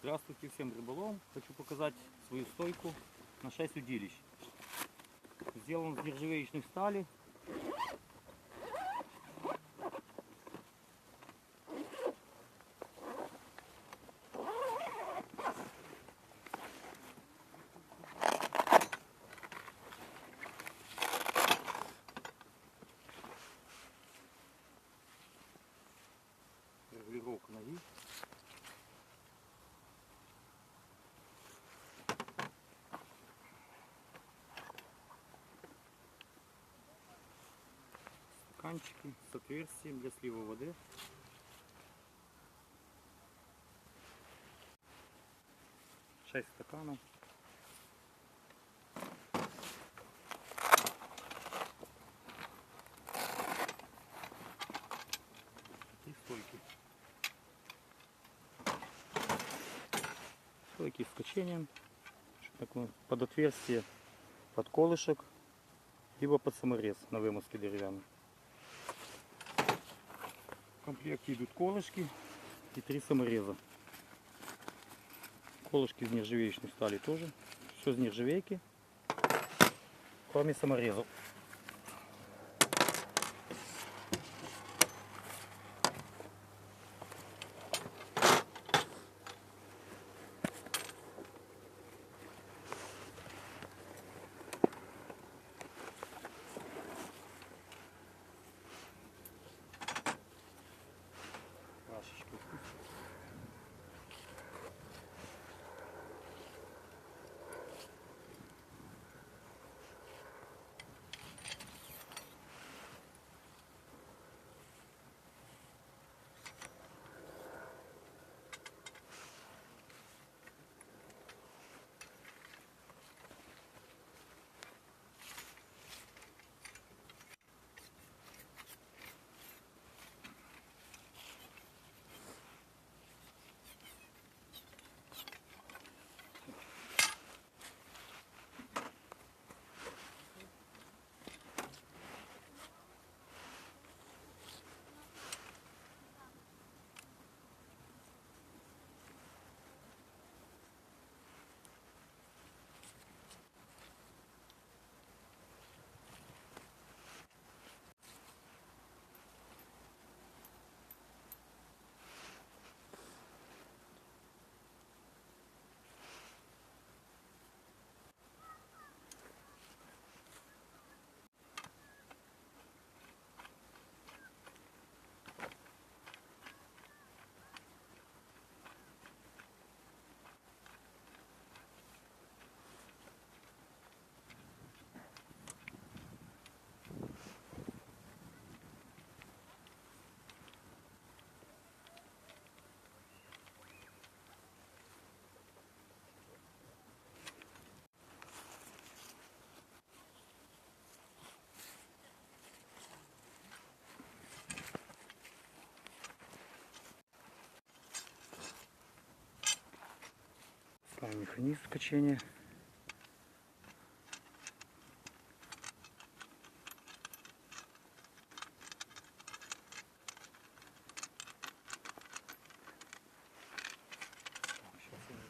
Здравствуйте всем рыболовам. Хочу показать свою стойку на 6 удилищ. Сделан из нержавеечной стали. Стаканчики с отверстием для слива воды. Шесть стаканов. И стойки. Стойки с качением. Под отверстие, под колышек, либо под саморез на вымазке деревянной. Комплекте идут колышки и три самореза. Колышки из нержавеечной стали тоже. Все из нержавейки, кроме саморезов.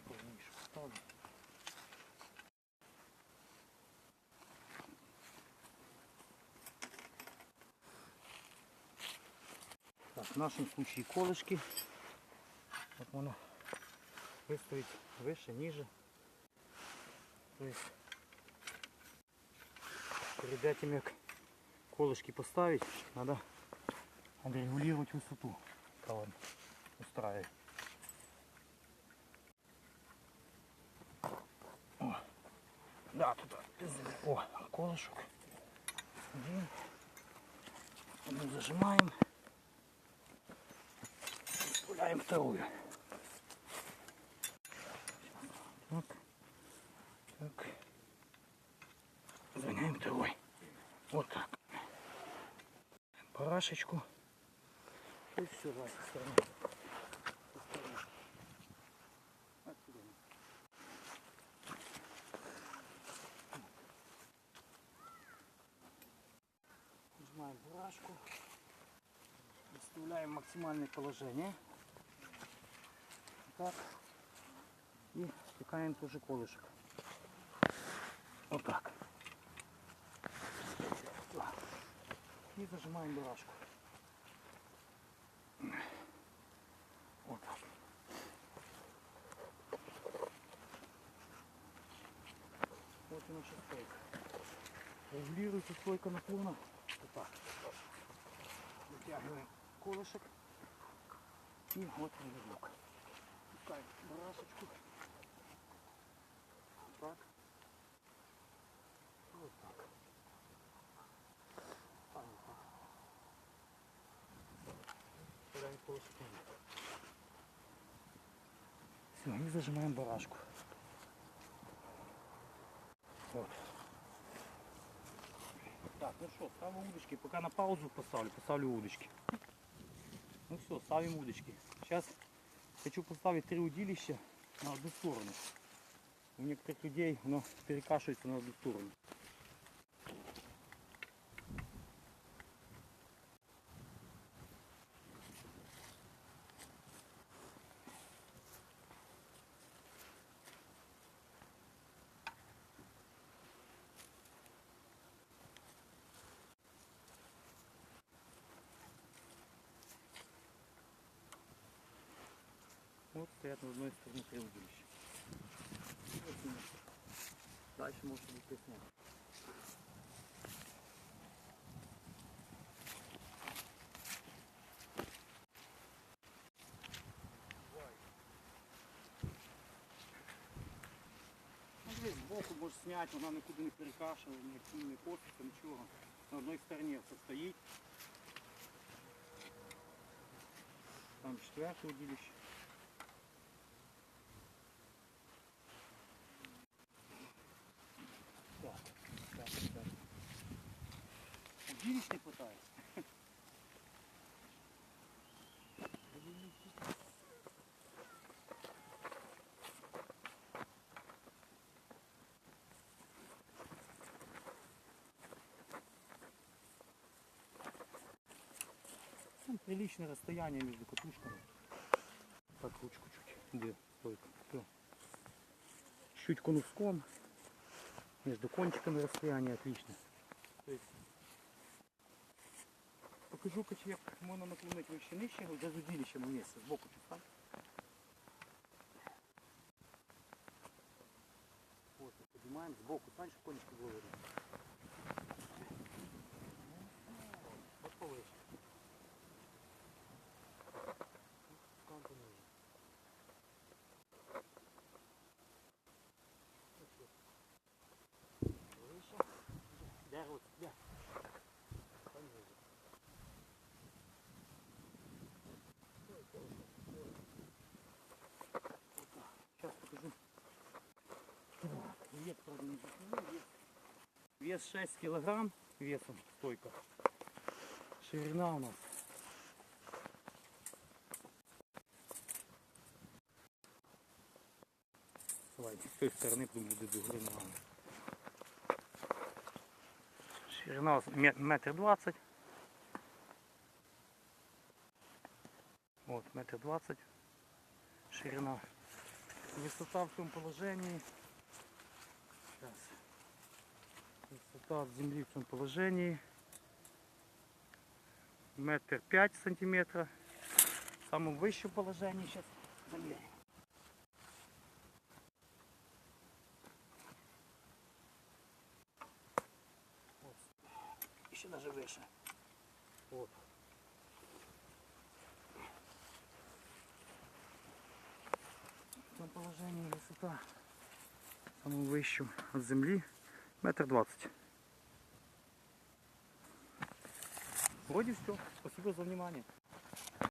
Повыше поставлю. Так, в нашем случае колышки. Вот можно выставить выше, ниже. То есть перед этим как колышки поставить, надо отрегулировать высоту, кого устраивает. О, да, тут о, колышек. Один. Одну зажимаем. Вставляем вторую. Так. Загоняем второй. Вот так. Парашечку. И все, стороны. Со стороны. Нажимаем парашку. Выставляем максимальное положение. Так. И втыкаем тоже колышек. Вот так. И зажимаем барашку. Вот так. Вот и наша стойка. Регулируется стойка наклона. Вот так. Вытягиваем колышек. И вот рывок. Пускаем барашечку. Вот так. Вот так. А, вот так. Вставляем колышек наверх. Все, и зажимаем барашку. Вот. Так, ну что, ставим удочки. Пока на паузу поставлю, поставлю удочки. Ну все, ставим удочки. Сейчас хочу поставить три удилища на одну сторону. У некоторых людей оно перекашивается на одну сторону. Вот стоят на одной стороне три удилища. Вот они. Дальше может быть песня. Ну, дивись, збоку можеш зняти, вона нікуди не перекашує, ні, не коситься, нічого. На одній стороні все стоїть. Там четверте удилище. Удилищ не приличное расстояние между катушками. Так, ручку чуть. Где? Стойка. Все. Чуть конуском. Между кончиками расстояние отлично. То есть Покажу як можна наклонити вище нижче, для зудилища місце, збоку підстань. Вот, піднімаємо збоку, тань, щоб конечки було видно. Подковуєш. Вес, правда, не засниму, вес. Вес 6 килограмм весом стойка. Ширина у нас. Давайте с той стороны потом буде гори ногами. Ширина метр двадцать. Вот, метр двадцать. Ширина. Высота в том положении. Сейчас. От земли в том положении. Метр пять сантиметра. В самом высшем положении сейчас замеряем. Еще даже выше. Вот. В этом положении высота самую высшую от земли метр двадцать. Вроде все. Спасибо за внимание.